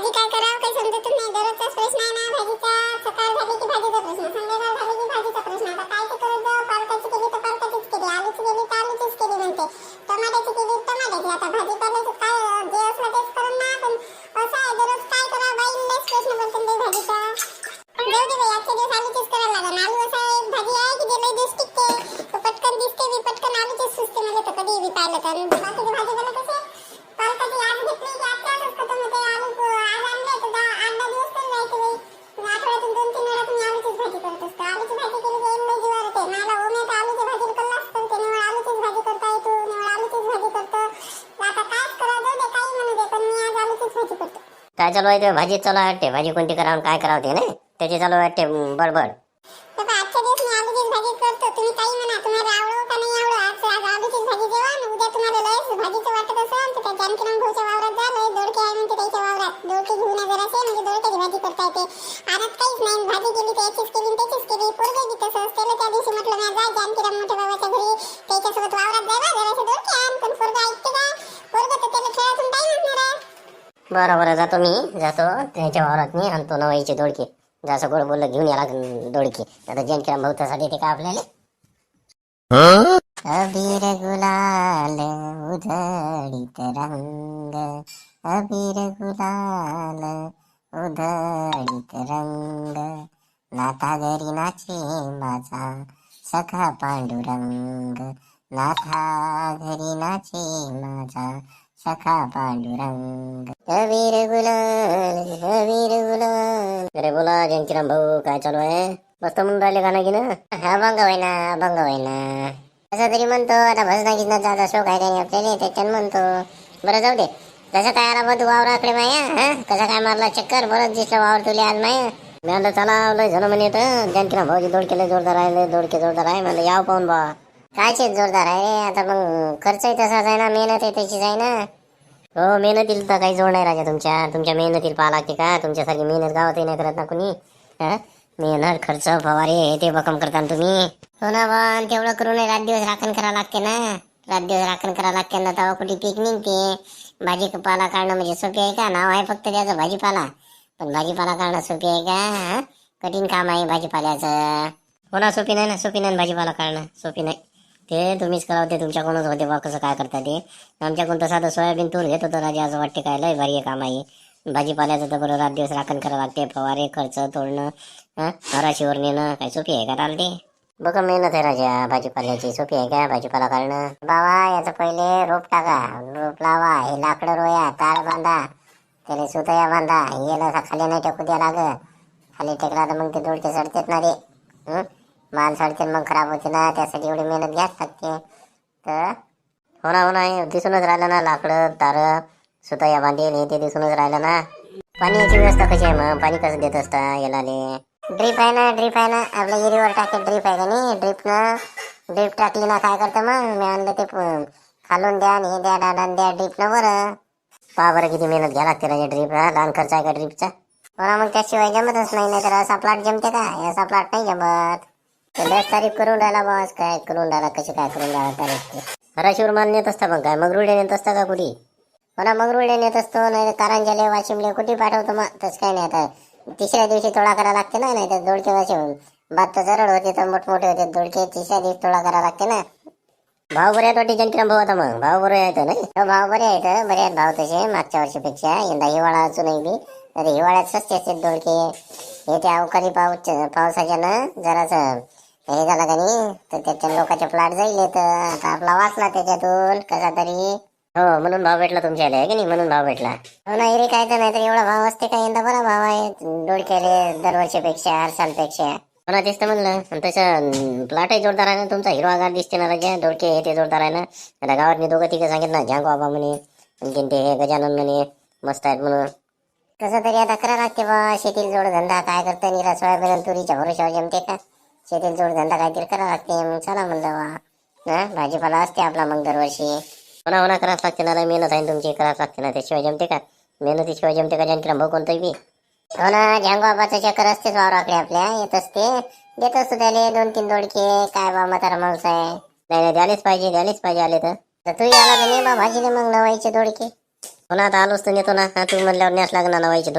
भाजी काय करावं काही समजत नाही. दररोजचाच प्रश्न आहे ना भाजीचा सकाळ झाली की भाजीचा प्रश्न संध्याकाळ झाली की भाजीचा प्रश्न. आता काय ते करत जाऊ पालकाची केली तर पालकाचीच केली आलूची केली तर आलूचीच केली म्हणते. टमाट्याची केली तर टमाट्याची. आता भाजीपाल्याचं काय जे असलं तेच करून ना पण असं आहे दररोज काय करावं बाई बाईलाच प्रश्न पडतो ना भाजीचा. जाऊ दे बाई आजच्या दिवस आलूचीच करायला लागेल. आलू असं एक भाजी आहे की जे लई दिवस टिकते पटकन दिसते मी पटकन आलूचीच सुचते म्हणजे तर कधी बी पाहिलं तर. बाकीचे भाजीपाला कसे पालकाची आज घेतली की आजच्याच खतम होते आलू क- आज आणले तर दहा आठ दहा दिवस तरी राहते बाई आठवड्यातून दोन तीन वेळा तुम्ही आलूचीच भाजी करत असता आलूची भाजी केली की लई जीवावर येते मला ओमे तर आलूची भाजी कल्लाच करते निवड आलूचीच भाजी करता येतो निवड आलूचीच भाजी करतो आता कायच करा जाऊ दे काही म्हणू दे पण मी आज आलूचीच भाजी करतो काय चालू आहे ते? भाजी चालू आहे वाटते. भाजी कोणती करावं काय करावं ते नाही? त्याची चालू आहे वाटते. बडबड बाबा आजच्या दिवस मी आलूचीच भाजी करतो. तुम्ही काही म्हणा तुम्हाला आवडो का नाही आवडो? आज आज आलूचीच भाजी जेवा आणि उद्या तुम्हाला लयच भाजीचं वाटत असेल तर त्या जानकीराम भाऊच्या वावरात जा लय दोडके आहे म्हणते त्याच्या वावरात. दोडके घेऊन म्हणजे दोडक्याची भाजी करता येते. काहीच नाही. भाजी केली तर केली आणि त्याचीच केली. बी तसंच त्याला त्या दिवशी म्हटलं मी जा जानकीराम मोठ्या बाबाच्या घरी त्याच्यासोबत वावरात दोडके आण पण पोरगं ऐकते का पोरगं तर त्याला खेळातून टाईम असणार आहे बरं बरं जातो मी जातो. त्यांच्या वावरात मी आणतो नवाईचे दोडके. जसं गोड बोललं घेऊन याला दोडके. आता जनकिराम भाऊ तसा देते का आपल्याला अबीर गुलाल उधळीत रंग. अबीर गुलाल उधळीत रंग. नाथा घरी नाचे माझा सखा पांडुरंग. नाथा घरी नाचे माझा सखा पांडुरंग अबीर गुलाल अबीर गुलाल अरे बोला जंकिराम भाऊ काय चालू आहे मस्त म्हणून राहिले गाणं की ना अभंग होय ना अभंग होय असं तरी म्हणतो आता भजना गिजनाचा शोक आहे काही आपल्याला. त्याच्यानं म्हणतो बरं जाऊ दे कसं काय आला बघ वावराकडे माया हा कसा काय मारला चक्कर बरं दिसलं वावर तुला आज माया मी म्हणलं चला लय जण म्हणे तर जानकीराम भाऊजी दोडकेले जोरदार आहे लय दोडके जोरदार आहे म्हणलं याव पाहून बा कायचे जोरदार आहे आता मग खर्चही तसाच आहे ना मेहनत आहे तशीच आहे ना हो मेहनतील तर काही जोड नाही राजा तुमच्या. तुमच्या मेहनतील पाहा लागते का? तुमच्यासारखी मेहनत गावातही नाही करत ना कुणी? हा? मेहनत खर्च फवारे हे ते बकम करता ना तुम्ही. हो ना पण तेवढं करून रात दिवस राखण करावं लागते ना. रात दिवस राखण करावं लागते ना. तेव्हा कुठे पीक निघते. भाजीपाला काढणं म्हणजे सोपी आहे का? नाव आहे फक्त त्याचं भाजीपाला. पण भाजीपाला काढणं सोपी आहे का? कठीण काम आहे भाजीपाल्याचं. हो ना सोपी नाही ना. सोपी नाही भाजीपाला काढणं. सोपी नाही. ते तुम्हीच करावं ते तुमच्याकडूनच होते बा कसं काय करता ते. आमच्याकडून तर सोयाबीन तूर घेत होतो राजा असं वाटते काय लय भारी आहे काम आहे भाजीपाल्याचं तर बरोबर रात दिवस राखण करावं लागते फवारे खर्च तोडणं हं? हराशीवर नेणं काय सोपी आहे का राहते ते बघा मेहनत आहे राजा भाजीपाल्याची सोपी आहे का भाजीपाला काढणं? बाबा याचं पहिले रोप टाका. रोप लावा हे लाकडं रोया ताळ बांधा. त्याला सुतया बांधा. याला खाली नाही टाकू द्या लागत. खाली टेकला तर मग ते दोडके सडतेत ना रे. हं? माल सडते मग खराब होते ना त्यासाठी एवढी मेहनत घ्याच लागते. तर हो ना हो ना हे दिसूनच राहिलं ना लाकडं तार या बांधील हे ते दिसूनच राहिलं ना. पाण्याची व्यवस्था कशी आहे मग? पाणी कसं देत असता याला ड्रीप आहे ना ड्रीप आहे ना आपल्या एरीवर टाकेल ड्रीप आहे का नाही? ड्रीप ना ड्रीप टाकली ना काय करतं मग? मी आणलं ते खालून द्या आणि हे द्या डाडान द्या ड्रीपनं बरं पहा बरं किती मेहनत घ्या लागते राजा ड्रीपला लहान खर्च आहे का ड्रीपचा? हो ना मग त्याशिवाय जमतच नाही नाही तर असा प्लॉट जमते का? असा प्लॉट नाही जमत. ते तारीख तारीफ करून राहिला बास काय करून राहिला कसे काय करून राहिला तारीफ ते? हराशीवर माल नेत असता मग काय? मगरुळे नेत असता का कुठे मला मगरुळे मग नेत असतो नाही कारंजाले वाशिमले कुठे पाठवतो मग? तसं काय नाही आता. तिसऱ्या दिवशी थोडा करा लागते ना नाही तर दोडके वाशिम. भात तर जरड होते तर मोठमोठे होते दोडके तिसऱ्या दिवशी थोडा करा लागते ना. भाव बरे आहेत वाटते जनकिराम भाऊ आता मग? भाव बरे आहेत नाही? हो भाव बरे आहेत बरे आहेत भाव तसे मागच्या वर्षीपेक्षा. यंदा हिवाळा अजूनही बी. तर हिवाळ्यात स्वस्त असते दोडके. हे अवकाळी पाऊस पावसाच्यानं जरासं हे झालं का नाही? तर त्याच्या लोकांचे प्लॉट जाईल तर आता आपला वाचला त्याच्यातून कसा तरी. हो म्हणून भाव भेटला तुमच्या आहे की नाही? म्हणून भाव भेटला. हो ना रे काय तर नाही तर एवढा भाव असते का? यंदा बरा भाव आहे. दोडक्याले दरवर्षीपेक्षा हर सालपेक्षा हो ना तेच तर म्हणलं. आणि तसं प्लॉटही जोरदार आहे ना तुमचा. हिरवागार दिसते ना राजा दोडके हे ते जोरदार आहे ना. आता गावात मी दोघं तिघं सांगितलं ना झांग बाबा म्हणे आणखीन ते हे गजानन म्हणे मस्त आहेत म्हणून. कसं तरी आता करा लागते बा शेतील जोडधंदा काय करता निरा सोयाबीन तुरीच्या भरोशावर जमते का शेतीत जोडधंदा काहीतरी करा लागते. मग चला म्हणलं बा हा? भाजीपाला असते आपला मग दरवर्षी. होना होना करावं लागते. ना मेहनत आहे ना तुमची करावं लागते ना. त्याशिवाय जमते का? मेहनतीशिवाय जमते का? जानकीराम भाऊ कोणतंही बी. हो ना बाबाचं चक्कर असतेच वावराकडे आपल्या. येत असते. देत असतो त्याले दोन तीन दोडके. काय बा म्हातारा माणूस आहे. नाही नाही द्यायलाच पाहिजे द्यायलाच पाहिजे आले तर. तू आला तर नाही बा भाजीने मग नवाईचे दोडके. हो ना आता आलोच तर नेतो ना. तू म्हणल्यावर न्यास लागणार ना व्हायचे